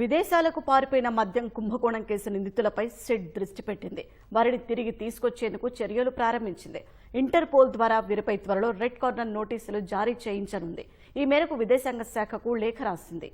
విదేశాలకు పారిపోయిన మద్యం కుంభకోణం కేసు నిందితులపై సెట్ దృష్టి పెట్టింది. వారిని తిరిగి తీసుకొచ్చేందుకు చర్యలు ప్రారంభించింది. ఇంటర్పోల్ ద్వారా వీరిపై త్వరలో రెడ్ కార్నర్ నోటీసులు జారీ చేయించనుంది. ఈ మేరకు విదేశాంగ శాఖకు లేఖ రాసింది.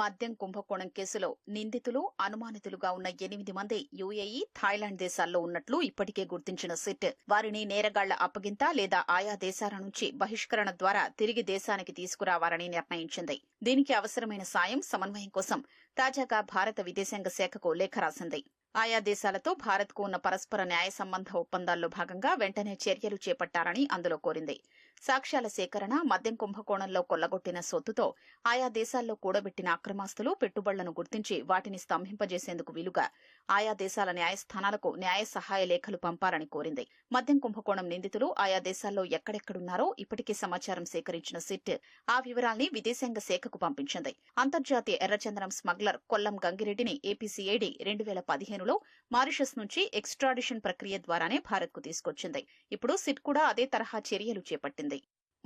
మద్యం కుంభకోణం కేసులో నిందితులు అనుమానితులుగా ఉన్న ఎనిమిది మంది యుఏఈ థాయిలాండ్ దేశాల్లో ఉన్నట్లు ఇప్పటికే గుర్తించిన సిట్. వారిని నేరగాళ్ళ అప్పగింత లేదా ఆయా దేశాల నుంచి బహిష్కరణ ద్వారా తిరిగి దేశానికి తీసుకురావాలని నిర్ణయించింది. దీనికి అవసరమైన సాయం సమన్వయం కోసం తాజాగా భారత విదేశాంగ శాఖకు లేఖ రాసింది. ఆయా దేశాలతో భారత్కు ఉన్న పరస్పర న్యాయ సంబంధ ఒప్పందాల్లో భాగంగా వెంటనే చర్యలు చేపట్టాలని అందులో కోరింది. సాక్ష్యాల సేకరణ మద్యం కుంభకోణంలో కొల్లగొట్టిన సొత్తుతో ఆయా దేశాల్లో కూడబెట్టిన అక్రమాస్తులు పెట్టుబడులను గుర్తించి వాటిని స్తంభింపజేసేందుకు వీలుగా ఆయా దేశాల న్యాయస్థానాలకు న్యాయ సహాయ లేఖలు పంపాలని కోరింది. మద్యం కుంభకోణం నిందితులు ఆయా దేశాల్లో ఎక్కడెక్కడున్నారో ఇప్పటికే సమాచారం సేకరించిన సిట్ ఆ వివరాల్ని విదేశాంగ శాఖకు పంపించింది. అంతర్జాతీయ ఎర్రచందనం స్మగ్లర్ కొల్లం గంగిరెడ్డిని ఏపీసీఐడి రెండు వేల పదిహేనులో మారిషస్ నుంచి ఎక్స్ట్రాడిషన్ ప్రక్రియ ద్వారానే భారత్కు తీసుకొచ్చింది. ఇప్పుడు సిట్ కూడా అదే తరహా చర్యలు చేపట్టింది.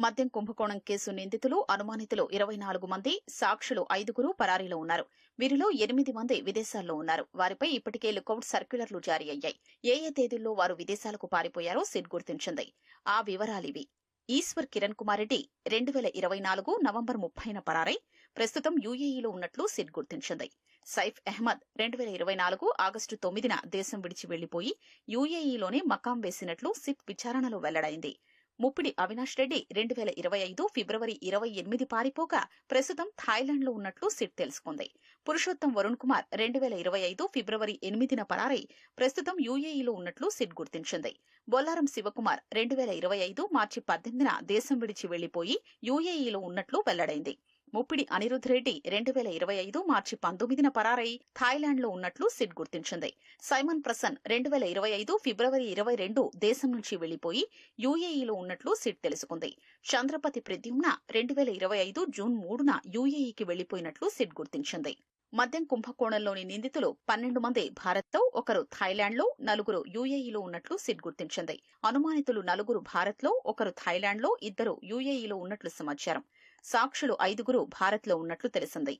మద్యం కుంభకోణం కేసు నిందితులు అనుమానితులు ఇరవై నాలుగు మంది సాక్షులు ఐదుగురు పరారీలో ఉన్నారు. వీరిలో ఎనిమిది మంది విదేశాల్లో ఉన్నారు. వారిపై ఇప్పటికే లుకౌట్ సర్క్యులర్లు జారీ అయ్యాయి. ఏ ఏ తేదీల్లో వారు విదేశాలకు పారిపోయారో సిట్ గుర్తించింది. ఆ వివరాలివి ఈశ్వర్ కిరణ్ కుమార్ రెడ్డి రెండు వేల ఇరవై నాలుగు నవంబర్ ముప్పైన పరారై ప్రస్తుతం యూఏఈలో ఉన్నట్లు సిట్ గుర్తించింది. సైఫ్ అహ్మద్ రెండు వేల ఇరవై నాలుగు ఆగస్టు తొమ్మిదిన దేశం విడిచి వెళ్ళిపోయి యూఏఈలోనే మకాం వేసినట్లు సిట్ విచారణలో వెల్లడైంది. ముప్పిడి అవినాష్ రెడ్డి రెండు వేల ఇరవై ఐదు ఫిబ్రవరి ఇరవై ఎనిమిది పారిపోగా ప్రస్తుతం థాయిలాండ్లో ఉన్నట్లు సిట్ తెలుసుకుంది. పురుషోత్తం వరుణ్ కుమార్ రెండు వేల ఇరవై ఐదు ఫిబ్రవరి ఎనిమిదిన పరారై ప్రస్తుతం యూఏఈలో ఉన్నట్లు సిట్ గుర్తించింది. బొల్లారం శివకుమార్ రెండు వేల ఇరవై ఐదు మార్చి పద్దెనిమిదిన దేశం విడిచి వెళ్ళిపోయి యూఏఈలో ఉన్నట్లు వెల్లడైంది. ముప్పిడి అనిరుద్ రెడ్డి రెండు వేల ఇరవై ఐదు మార్చి పంతొమ్మిదిన పరారై థాయిలాండ్లో ఉన్నట్లు సిట్ గుర్తించింది. సైమన్ ప్రసన్ రెండు వేల ఇరవై ఐదు ఫిబ్రవరి ఇరవై రెండు దేశం నుంచి వెళ్ళిపోయి యూఏఈలో ఉన్నట్లు సిట్ తెలుసుకుంది. చంద్రపతి ప్రద్యుమ్న రెండు వేల ఇరవై ఐదు జూన్ మూడున యుఏఈకి వెళ్ళిపోయినట్లు సిట్ గుర్తించింది. మద్యం కుంభకోణంలోని నిందితులు పన్నెండు మంది భారత్తో ఒకరు థాయిలాండ్లో నలుగురు యూఏఈలో ఉన్నట్లు సిట్ గుర్తించింది. అనుమానితులు నలుగురు భారత్లో ఒకరు థాయిలాండ్లో ఇద్దరు యూఏఈలో ఉన్నట్లు సమాచారం. సాక్షులు ఐదుగురు భారత్లో ఉన్నట్లు తెలిసింది.